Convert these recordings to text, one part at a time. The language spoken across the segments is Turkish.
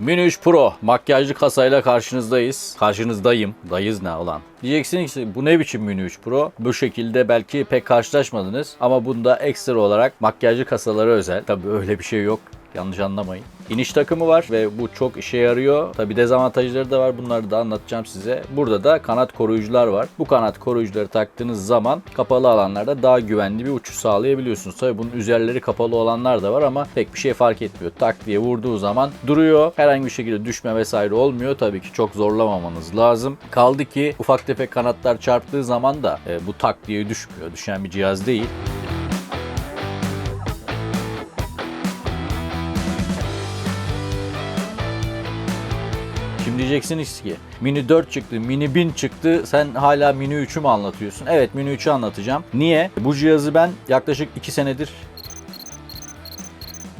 Mini 3 Pro makyajlı kasayla karşınızdayız. Karşınızdayım. Dayız ne olan? Diyeceksiniz ki bu ne biçim Mini 3 Pro? Bu şekilde belki pek karşılaşmadınız ama bunda ekstra olarak makyajlı kasalara özel. Tabii öyle bir şey yok. Yanlış anlamayın. İniş takımı var ve bu çok işe yarıyor. Tabi dezavantajları da var. Bunları da anlatacağım size. Burada da kanat koruyucular var. Bu kanat koruyucuları taktığınız zaman kapalı alanlarda daha güvenli bir uçuş sağlayabiliyorsunuz. Tabi bunun üzerleri kapalı olanlar da var ama pek bir şey fark etmiyor. Tak diye vurduğu zaman duruyor. Herhangi bir şekilde düşme vesaire olmuyor. Tabii ki çok zorlamamanız lazım. Kaldı ki ufak tefek kanatlar çarptığı zaman da e, bu tak diye düşmüyor. Düşen bir cihaz değil. Şimdi diyeceksiniz ki Mini 4 çıktı, Mini 1000 çıktı. Sen hala Mini 3'ü mü anlatıyorsun? Evet Mini 3'ü anlatacağım. Niye? Bu cihazı ben yaklaşık 2 senedir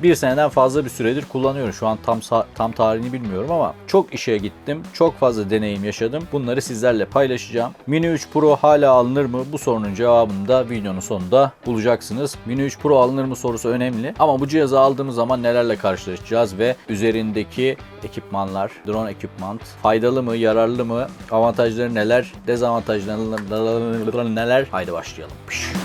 bir seneden fazla bir süredir kullanıyorum. Şu an tam tam tarihini bilmiyorum ama çok işe gittim. Çok fazla deneyim yaşadım. Bunları sizlerle paylaşacağım. Mini 3 Pro hala alınır mı? Bu sorunun cevabını da videonun sonunda bulacaksınız. Mini 3 Pro alınır mı sorusu önemli. Ama bu cihazı aldığımız zaman nelerle karşılaşacağız ve üzerindeki ekipmanlar, drone ekipman faydalı mı, yararlı mı, avantajları neler, dezavantajları neler? Haydi başlayalım. Piş.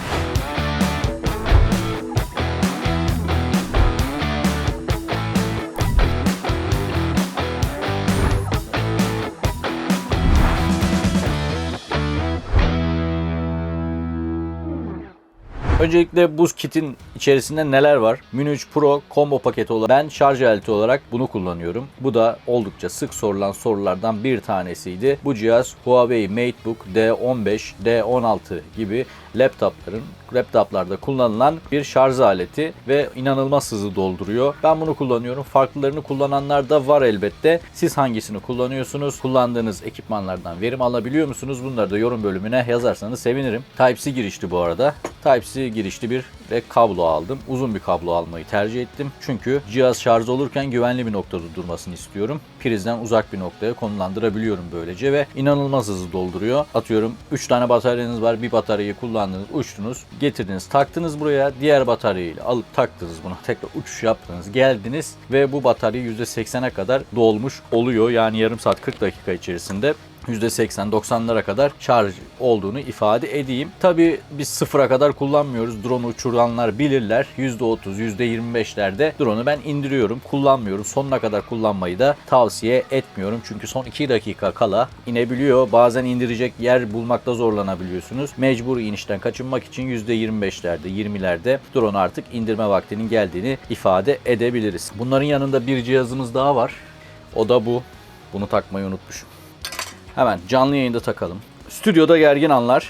Öncelikle buz kitin içerisinde neler var? Mini 3 Pro combo paketi olarak ben şarj aleti olarak bunu kullanıyorum. Bu da oldukça sık sorulan sorulardan bir tanesiydi. Bu cihaz Huawei MateBook D15, D16 gibi laptopların laptoplarda kullanılan bir şarj aleti ve inanılmaz hızlı dolduruyor. Ben bunu kullanıyorum. Farklılarını kullananlar da var elbette. Siz hangisini kullanıyorsunuz? Kullandığınız ekipmanlardan verim alabiliyor musunuz? Bunları da yorum bölümüne yazarsanız sevinirim. Type-C girişli bu arada. Type-C girişli bir ve kablo aldım. Uzun bir kablo almayı tercih ettim. Çünkü cihaz şarj olurken güvenli bir noktada durmasını istiyorum. Prizden uzak bir noktaya konumlandırabiliyorum böylece ve inanılmaz hızlı dolduruyor. Atıyorum 3 tane bataryanız var. Bir bataryayı kullandınız, uçtunuz, getirdiniz, taktınız buraya. Diğer bataryayı alıp taktınız buna. Tekrar uçuş yaptınız, geldiniz ve bu batarya %80'e kadar dolmuş oluyor. Yani yarım saat 40 dakika içerisinde %80-90'lara kadar şarj olduğunu ifade edeyim. Tabi biz sıfıra kadar kullanmıyoruz. Drone uçuranlar bilirler. %30, %25'lerde drone'u ben indiriyorum. Kullanmıyorum. Sonuna kadar kullanmayı da tavsiye etmiyorum. Çünkü son 2 dakika kala inebiliyor. Bazen indirecek yer bulmakta zorlanabiliyorsunuz. Mecbur inişten kaçınmak için %25'lerde, 20'lerde drone artık indirme vaktinin geldiğini ifade edebiliriz. Bunların yanında bir cihazımız daha var. O da bu. Bunu takmayı unutmuşum. Hemen canlı yayında takalım. Stüdyoda gergin anlar.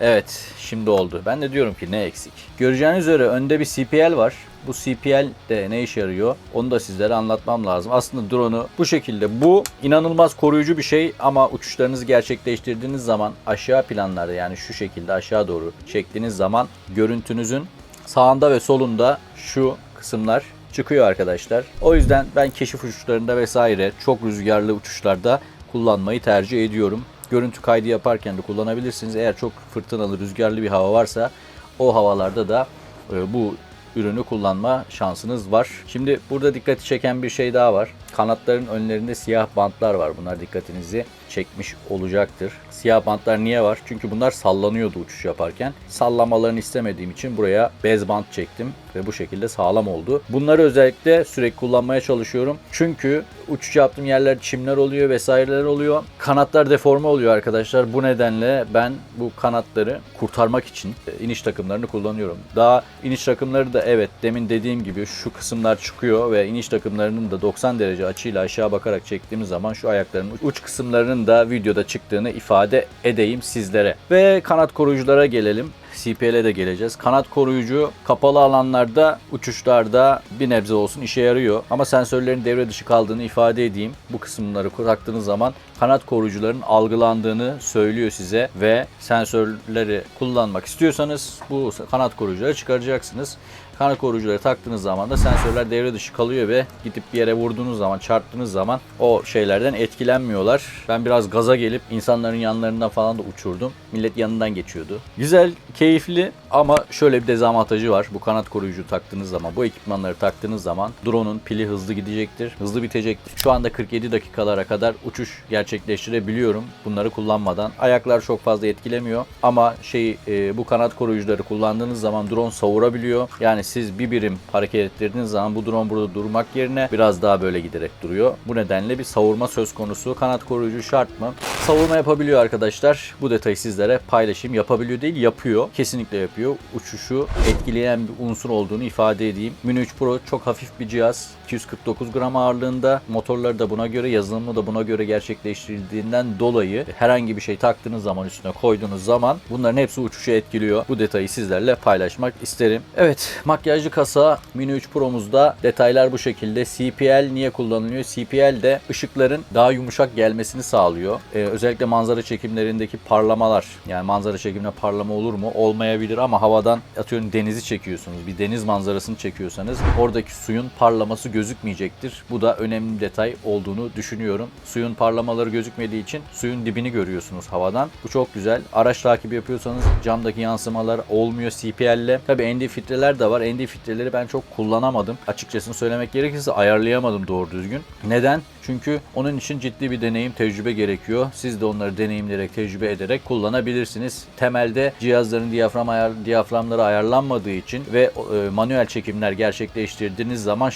Evet şimdi oldu. Ben de diyorum ki ne eksik. Göreceğiniz üzere önde bir CPL var. Bu CPL de ne işe yarıyor? Onu da sizlere anlatmam lazım. Aslında drone'u bu şekilde. Bu inanılmaz koruyucu bir şey ama uçuşlarınızı gerçekleştirdiğiniz zaman aşağı planlarda yani şu şekilde aşağı doğru çektiğiniz zaman görüntünüzün sağında ve solunda şu kısımlar çıkıyor arkadaşlar. O yüzden ben keşif uçuşlarında vesaire çok rüzgarlı uçuşlarda kullanmayı tercih ediyorum. Görüntü kaydı yaparken de kullanabilirsiniz. Eğer çok fırtınalı, rüzgarlı bir hava varsa o havalarda da e, bu ürünü kullanma şansınız var. Şimdi burada dikkati çeken bir şey daha var. Kanatların önlerinde siyah bantlar var. Bunlar dikkatinizi çekmiş olacaktır. Siyah bantlar niye var? Çünkü bunlar sallanıyordu uçuş yaparken. Sallamalarını istemediğim için buraya bez bant çektim ve bu şekilde sağlam oldu. Bunları özellikle sürekli kullanmaya çalışıyorum. Çünkü uçuş yaptığım yerler çimler oluyor vesaireler oluyor. Kanatlar deforme oluyor arkadaşlar. Bu nedenle ben bu kanatları kurtarmak için e, iniş takımlarını kullanıyorum. Daha iniş takımları da evet demin dediğim gibi şu kısımlar çıkıyor ve iniş takımlarının da 90 derece açıyla aşağı bakarak çektiğimiz zaman şu ayakların uç kısımlarının da videoda çıktığını ifade edeyim sizlere. Ve kanat koruyuculara gelelim. CPL'e de geleceğiz. Kanat koruyucu kapalı alanlarda, uçuşlarda bir nebze olsun işe yarıyor. Ama sensörlerin devre dışı kaldığını ifade edeyim. Bu kısımları taktığınız zaman kanat koruyucuların algılandığını söylüyor size ve sensörleri kullanmak istiyorsanız bu kanat koruyucuları çıkaracaksınız. Kanat koruyucuları taktığınız zaman da sensörler devre dışı kalıyor ve gidip bir yere vurduğunuz zaman, çarptığınız zaman o şeylerden etkilenmiyorlar. Ben biraz gaza gelip insanların yanlarından falan da uçurdum. Millet yanından geçiyordu. Güzel, keyifli keyifli ama şöyle bir dezavantajı var. Bu kanat koruyucu taktığınız zaman, bu ekipmanları taktığınız zaman drone'un pili hızlı gidecektir, hızlı bitecektir. Şu anda 47 dakikalara kadar uçuş gerçekleştirebiliyorum bunları kullanmadan. Ayaklar çok fazla etkilemiyor ama şey e, bu kanat koruyucuları kullandığınız zaman drone savurabiliyor. Yani siz bir birim hareket ettirdiğiniz zaman bu drone burada durmak yerine biraz daha böyle giderek duruyor. Bu nedenle bir savurma söz konusu. Kanat koruyucu şart mı? Savurma yapabiliyor arkadaşlar. Bu detayı sizlere paylaşayım. Yapabiliyor değil, yapıyor. Kesinlikle yapıyor. Uçuşu etkileyen bir unsur olduğunu ifade edeyim. Mini 3 Pro çok hafif bir cihaz. 249 gram ağırlığında. Motorları da buna göre, yazılımı da buna göre gerçekleştirildiğinden dolayı herhangi bir şey taktığınız zaman üstüne koyduğunuz zaman bunların hepsi uçuşu etkiliyor. Bu detayı sizlerle paylaşmak isterim. Evet, makyajlı kasa Mini 3 Pro'muzda detaylar bu şekilde. CPL niye kullanılıyor? CPL de ışıkların daha yumuşak gelmesini sağlıyor. Ee, özellikle manzara çekimlerindeki parlamalar. Yani manzara çekiminde parlama olur mu? Olmayabilir ama havadan atıyorum denizi çekiyorsunuz. Bir deniz manzarasını çekiyorsanız oradaki suyun parlaması gözükmeyecektir. Bu da önemli bir detay olduğunu düşünüyorum. Suyun parlamaları gözükmediği için suyun dibini görüyorsunuz havadan. Bu çok güzel. Araç takibi yapıyorsanız camdaki yansımalar olmuyor CPL'le. Tabi ND filtreler de var. ND filtreleri ben çok kullanamadım. Açıkçası söylemek gerekirse ayarlayamadım doğru düzgün. Neden? Çünkü onun için ciddi bir deneyim, tecrübe gerekiyor. Siz de onları deneyimleyerek, tecrübe ederek kullanabilirsiniz. Temelde cihazların diyafram ayar, diyaframları ayarlanmadığı için ve e, manuel çekimler gerçekleştirdiğiniz zaman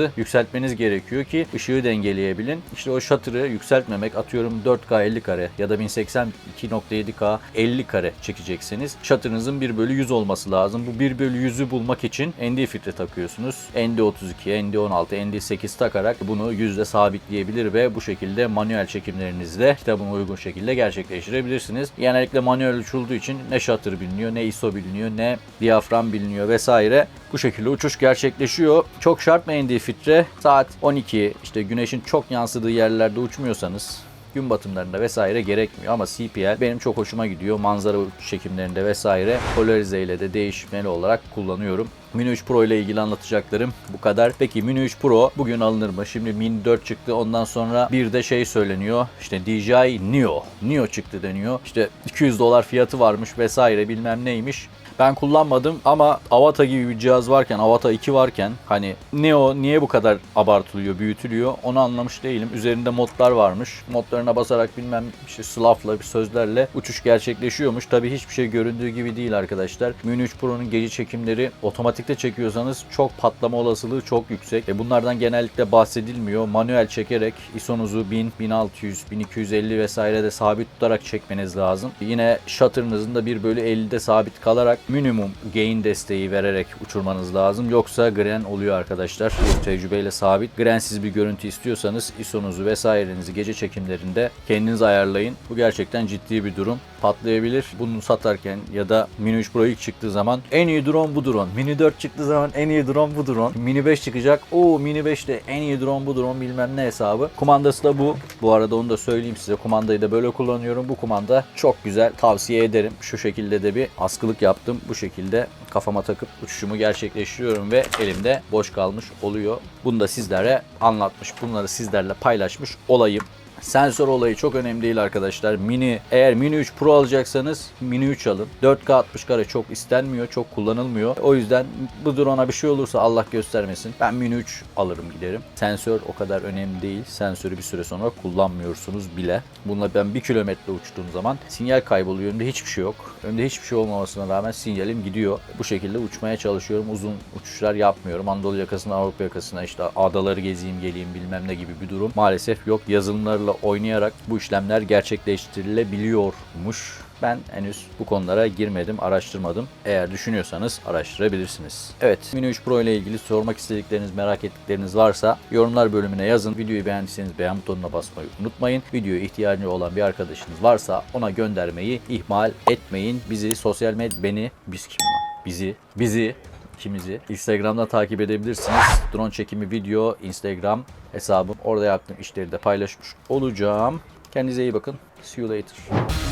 shutter'ınızı yükseltmeniz gerekiyor ki ışığı dengeleyebilin. İşte o shutter'ı yükseltmemek atıyorum 4K 50 kare ya da 1080 2.7K 50 kare çekeceksiniz. Shutter'ınızın 1 bölü 100 olması lazım. Bu 1 bölü 100'ü bulmak için ND filtre takıyorsunuz. ND32, ND16, ND8 takarak bunu yüzde sabitleyebilir ve bu şekilde manuel çekimlerinizde kitabına uygun şekilde gerçekleştirebilirsiniz. Genellikle manuel uçulduğu için ne shutter biliniyor, ne ISO biliniyor, ne diyafram biliniyor vesaire. Bu şekilde uçuş gerçekleşiyor. Çok şart mı ND filtre? Saat 12 işte güneşin çok yansıdığı yerlerde uçmuyorsanız gün batımlarında vesaire gerekmiyor ama CPL benim çok hoşuma gidiyor. Manzara çekimlerinde vesaire polarize ile de değişmeli olarak kullanıyorum. Mini 3 Pro ile ilgili anlatacaklarım bu kadar. Peki Mini 3 Pro bugün alınır mı? Şimdi Mini 4 çıktı. Ondan sonra bir de şey söyleniyor. İşte DJI Neo. Neo çıktı deniyor. İşte 200 dolar fiyatı varmış vesaire bilmem neymiş. Ben kullanmadım ama Avata gibi bir cihaz varken, Avata 2 varken hani Neo niye bu kadar abartılıyor, büyütülüyor onu anlamış değilim. Üzerinde modlar varmış. Modlarına basarak bilmem işte slafla bir sözlerle uçuş gerçekleşiyormuş. Tabi hiçbir şey göründüğü gibi değil arkadaşlar. Mini 3 Pro'nun gece çekimleri otomatikte çekiyorsanız çok patlama olasılığı çok yüksek. E bunlardan genellikle bahsedilmiyor. Manuel çekerek ISO'nuzu 1000, 1600, 1250 vesaire de sabit tutarak çekmeniz lazım. Yine shutter'ınızın da 1 bölü 50'de sabit kalarak minimum gain desteği vererek uçurmanız lazım. Yoksa gren oluyor arkadaşlar. Bu tecrübeyle sabit. Grensiz bir görüntü istiyorsanız ISO'nuzu vesairenizi gece çekimlerinde kendiniz ayarlayın. Bu gerçekten ciddi bir durum. Patlayabilir. Bunu satarken ya da Mini 3 Pro ilk çıktığı zaman en iyi drone bu drone. Mini 4 çıktığı zaman en iyi drone bu drone. Mini 5 çıkacak. O Mini 5 de en iyi drone bu drone bilmem ne hesabı. Kumandası da bu. Bu arada onu da söyleyeyim size. Kumandayı da böyle kullanıyorum. Bu kumanda çok güzel. Tavsiye ederim. Şu şekilde de bir askılık yaptım. Bu şekilde kafama takıp uçuşumu gerçekleştiriyorum ve elimde boş kalmış oluyor. Bunu da sizlere anlatmış, bunları sizlerle paylaşmış olayım. Sensör olayı çok önemli değil arkadaşlar. Mini eğer Mini 3 Pro alacaksanız Mini 3 alın. 4K 60 kare çok istenmiyor, çok kullanılmıyor. O yüzden bu drone'a bir şey olursa Allah göstermesin. Ben Mini 3 alırım giderim. Sensör o kadar önemli değil. Sensörü bir süre sonra kullanmıyorsunuz bile. Bununla ben 1 kilometre uçtuğum zaman sinyal kayboluyor. Önümde hiçbir şey yok. Önümde hiçbir şey olmamasına rağmen sinyalim gidiyor. Bu şekilde uçmaya çalışıyorum. Uzun uçuşlar yapmıyorum. Anadolu yakasına, Avrupa yakasına işte adaları gezeyim geleyim bilmem ne gibi bir durum maalesef yok. Yazılımlarla oynayarak bu işlemler gerçekleştirilebiliyormuş. Ben henüz bu konulara girmedim, araştırmadım. Eğer düşünüyorsanız araştırabilirsiniz. Evet, Mini 3 Pro ile ilgili sormak istedikleriniz, merak ettikleriniz varsa yorumlar bölümüne yazın. Videoyu beğendiyseniz beğen butonuna basmayı unutmayın. Videoya ihtiyacı olan bir arkadaşınız varsa ona göndermeyi ihmal etmeyin. Bizi sosyal medya, beni, biz kim? Bizi, bizi ikimizi Instagram'da takip edebilirsiniz. Drone çekimi video Instagram hesabım. Orada yaptığım işleri de paylaşmış olacağım. Kendinize iyi bakın. See you later.